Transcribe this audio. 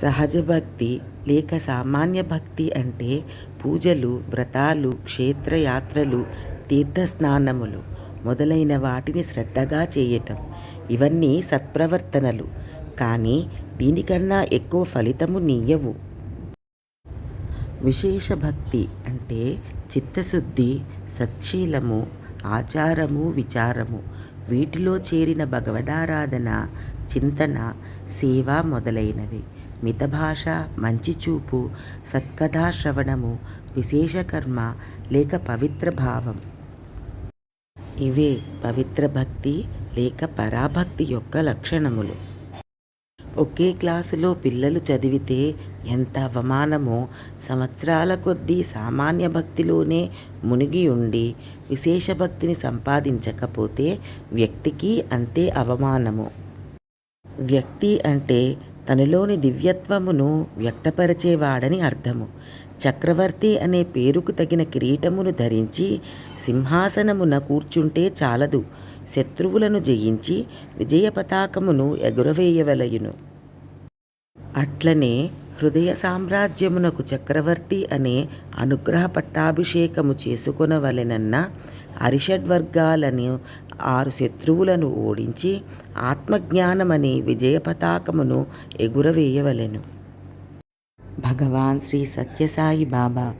సహజ భక్తి లేక సామాన్య భక్తి అంటే పూజలు వ్రతాలు క్షేత్రయాత్రలు తీర్థస్నానములు మొదలైన వాటిని శ్రద్ధగా చేయటం. ఇవన్నీ సత్ప్రవర్తనలు. కానీ దీనికన్నా ఎక్కువ ఫలితము నీయవు. విశేష భక్తి అంటే చిత్తశుద్ధి సత్శీలము ఆచారము విచారము. వీటిలో చేరిన భగవదారాధన చింతన సేవ మొదలైనవి. మితభాష మంచి చూపు సత్కథాశ్రవణము విశేష కర్మ లేక పవిత్ర భావం. ఇవే పవిత్ర భక్తి లేక పరాభక్తి యొక్క లక్షణములు. ఒకే క్లాసులో పిల్లలు చదివితే ఎంత అవమానమో సంవత్సరాల కొద్దీ సామాన్య భక్తిలోనే మునిగి ఉండి విశేష భక్తిని సంపాదించకపోతే వ్యక్తికి అంతే అవమానము. వ్యక్తి అంటే తనలోని దివ్యత్వమును వ్యక్తపరిచేవాడని అర్థము. చక్రవర్తి అనే పేరుకు తగిన కిరీటమును ధరించి సింహాసనమున కూర్చుంటే చాలదు. శత్రువులను జయించి విజయ పతాకమును ఎగురవేయవలయును. అట్లనే హృదయ సామ్రాజ్యమునకు చక్రవర్తి అనే అనుగ్రహ పట్టాభిషేకము చేసుకొనవలెనన్న అరిషడ్వర్గాలను ఆరు శత్రువులను ఓడించి ఆత్మజ్ఞానమనే విజయ పతాకమును ఎగురవేయవలెను. భగవాన్ శ్రీ సత్యసాయి బాబా